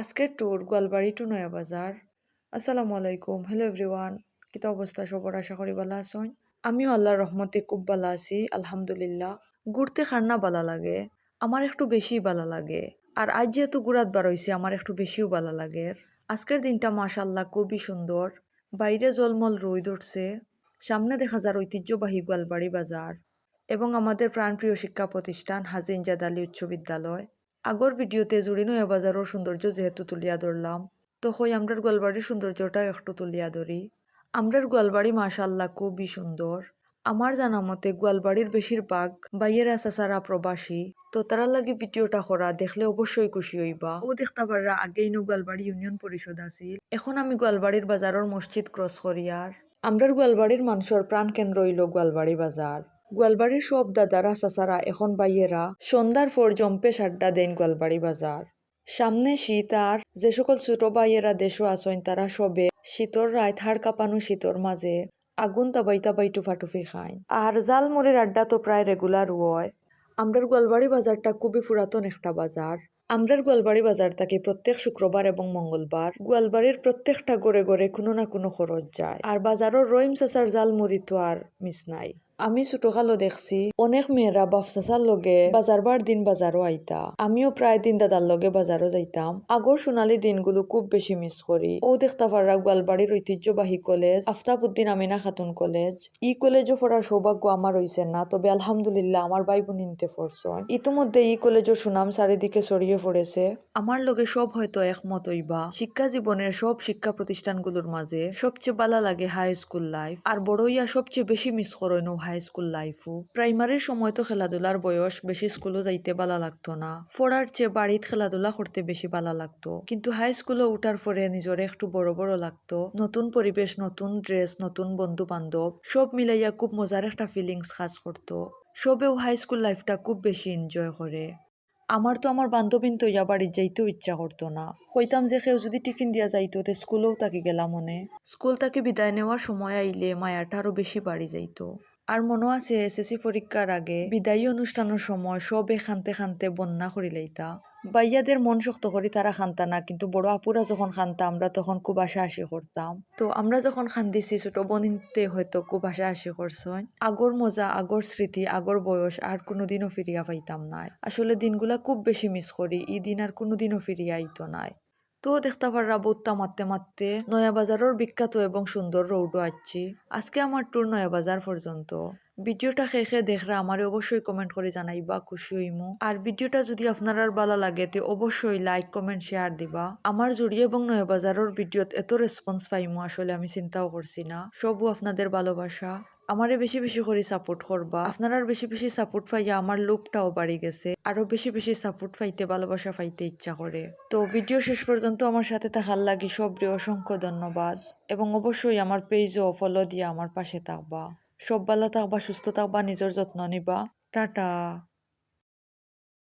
আজকের tour Goalbari two নয়া বাজার। আসসালামু আলাইকুম। হ্যালো এভরিওয়ান কিতা অবস্থা সবর? আশা করি ভালো আছেন। আমিও আল্লাহর রহমতে খুব ভালো আছি, আলহামদুলিল্লাহ। ঘুরতে খান্না ভালো লাগে, আমার একটু বেশি ভালো লাগে। আর আজ যেহেতু ঘুরাত বার হয়েছে আমার একটু বেশিও ভালো লাগে। আজকের দিনটা মাশাল্লাহ খুবই সুন্দর। বাইরে জলমল রোদ উঠছে। সামনে দেখা যার ঐতিহ্যবাহী গোয়ালবাড়ি বাজার। এবং আমাদের প্রাণপ্রিয় শিক্ষা প্রতিষ্ঠান হাজিন জাদালি উচ্চ বিদ্যালয়। আগর ভিডিওতে জুড়ি নয়া বাজারের সৌন্দর্য যেহেতু তুলিয়া ধরলাম। তো হই, আমরার গোয়ালবাড়ির সৌন্দর্যটা একটু তুলিয়া ধরি। আমরার গোয়ালবাড়ি মাশাল্লাহ খুবই সুন্দর। আমার জানা মতে গোয়ালবাড়ির বেশিরভাগ বাইয়ের চাচারা প্রবাসী। তো তারা লাগি ভিডিওটা করা দেখলে অবশ্যই খুশি হইবা। ও দেখতে পাররা আগেই নো গোয়ালবাড়ি ইউনিয়ন পরিষদ আছিল। এখন আমি গোয়ালবাড়ির বাজারের মসজিদ ক্রস করিয়ার আমরার গোয়ালবাড়ির মানুষের প্রাণ কেন্দ্র হইল গোয়ালবাড়ি বাজার। গোয়ালবাড়ির সব দাদারা চাচারা এখন বাইয়েরা সন্ধ্যার পর জম্পে সাড্ডা দেন গোয়ালবাড়ি বাজার। সামনে শীত আর যে সকল ছোট বাইয়েরা দেশও আছেন তারা সবে শীতর রায় হাড় কাঁপানো শীতর মাঝে আগুন তাবাই তাবাই টুফাটুফি খায়। আর জালমুড়ির আড্ডা তো প্রায় রেগুলার হয়। আমরার গোয়ালবাড়ি বাজারটা খুবই পুরাতন একটা বাজার। আমরার গোয়ালবাড়ি বাজার থেকে প্রত্যেক শুক্রবার এবং মঙ্গলবার গোয়ালবাড়ির প্রত্যেকটা গড়ে গড়ে কোনো না কোনো খরচ যায়। আর বাজারের রহিম চাচার জাল মুড়ি তো আর মিস নাই। আমি ছোটকালো দেখছি, অনেক মেয়েরা চাচার লগে বাজার বার দিন বাজারও আইতা। আমিও প্রায় দিন দাদার লগে বাজারও যাইতাম। আগর সোনালী দিনগুলো খুব বেশি মিস করি। ও দেখতে পারা গোয়ালবাড়ির ঐতিহ্যবাহী কলেজ আফতাবুদ্দিন আমিনা খাতুন কলেজ। ই কলেজও পড়ার সৌভাগ্য আমার হইছে না, তবে আলহামদুলিল্লাহ আমার ভাই বোন নিতে পড়ছেন ইতিমধ্যে ই কলেজের সুনাম চারিদিকে ছড়িয়ে পড়েছে। আমার লগে সব হয়তো একমত হইবা। শিক্ষা জীবনের সব শিক্ষা প্রতিষ্ঠানগুলোর মাঝে সবচেয়ে ভালো লাগে হাই স্কুল লাইফ আর বড়ইয়া সবচেয়ে বেশি মিস করেন হাই স্কুল লাইফও প্রাইমারির সময় তো খেলাধুলার বয়স বেশি স্কুলও যাইতে ভালো লাগতো না। পড়ার চেয়ে বাড়িত খেলাধুলা করতে বেশি ভালো লাগতো। কিন্তু হাই স্কুলে উঠার পরে নিজরে একটু বড় বড় লাগতো। নতুন পরিবেশ, নতুন ড্রেস নতুন বন্ধু বান্ধব সব মিলাইয়া খুব মজার একটা ফিলিংস কাজ করতো। সবেও হাই স্কুল লাইফটা খুব বেশি এনজয় করে। আমার তো আমার বান্ধবীন তো ইয়া বাড়ির যাইতেও ইচ্ছা করতো না। কইতাম যে কেউ যদি টিফিন দিয়া যাইতো, তে স্কুলেও তাকে গেলাম মনে। স্কুল তাকে বিদায় নেওয়ার সময় আইলে মায়াটা আরও বেশি বাড়ি যাইতো। আর মনে আছে এসএসসি পরীক্ষার আগে বিদায়ী অনুষ্ঠানের সময় সবে খানতে খানতে বন্যা করি লাইতা বাইয়াদের মন শক্ত করি তারা খান্তা না, কিন্তু বড় আপুরা যখন খান্তা, আমরা তখন খুব আশা আশি করতাম তো আমরা যখন খান্দিছি, ছোট বনিতে হয়তো খুব আশা আশি করছেন আগর মজা আগর স্মৃতি আগর বয়স আর কোনোদিনও ফিরিয়া পাইতাম নাই। আসলে দিনগুলা খুব বেশি মিস করি ই দিন আর কোনোদিনও ফিরিয়া আইতো নাই। তো দেখতে পাররা বোত্তা মারতে মারতে নয়া বাজারের বিখ্যাত এবং সুন্দর রৌডও আছি আজকে আমার ট্যুর নয়া বাজার পর্যন্ত। ভিডিওটা খেয়ে খেয়ে আমারে অবশ্যই কমেন্ট করে জানাইবা, খুশি হইমু। আর ভিডিওটা যদি আপনার ভালো লাগে, তো অবশ্যই লাইক কমেন্ট শেয়ার দিবা। আমার জুড়ি এবং নয়া বাজারের ভিডিওত এত রেসপন্স পাইমু, আসলে আমি চিন্তাও করছি না। সবও আপনাদের ভালোবাসা। আমারে বেশি বেশি করে সাপোর্ট করবা। আপনার বেশি বেশি সাপোর্ট পাইয়া আমার লোকটাও বাড়ি গেছে। আরও বেশি বেশি সাপোর্ট পাইতে, ভালোবাসা পাইতে ইচ্ছা করে। তো ভিডিও শেষ পর্যন্ত আমার সাথে থাকার লাগি সবরে অসংখ্য ধন্যবাদ। এবং অবশ্যই আমার পেজও ফলো দিয়ে আমার পাশে থাকবা। সব ভালো থাকবা সুস্থ থাকবা নিজের যত্ন নিবা। টাটা।